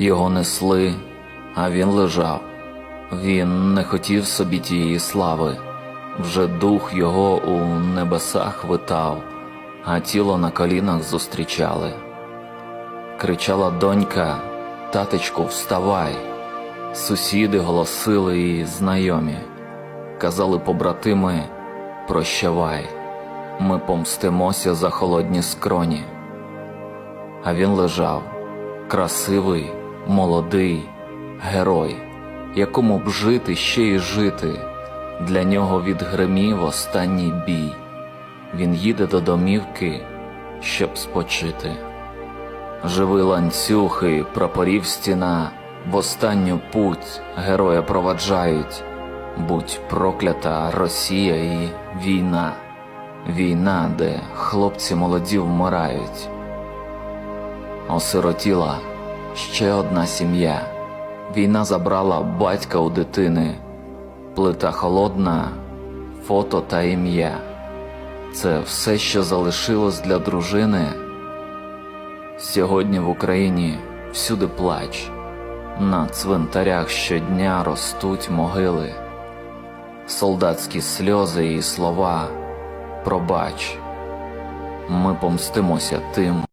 Його несли, а він лежав. Він не хотів собі тієї слави, вже дух його у небесах витав, а тіло на колінах зустрічали. Кричала донька, татечку, вставай. Сусіди голосили і знайомі, казали побратими, прощавай, ми помстимося за холодні скроні. А він лежав, красивий, молодий, герой, якому б жити ще й жити. Для нього відгримів останній бій. Він їде до домівки, щоб спочити. Живий ланцюг і прапорів стіна, в останню путь героя проваджають. Будь проклята Росія і війна, війна, де хлопці молоді вмирають. Осиротіла ще одна сім'я. Війна забрала батька у дитини, плита холодна, фото та ім'я. Це все, що залишилось для дружини. Сьогодні в Україні всюди плач, на цвинтарях щодня ростуть могили, солдатські сльози і слова пробач, ми помстимося тим,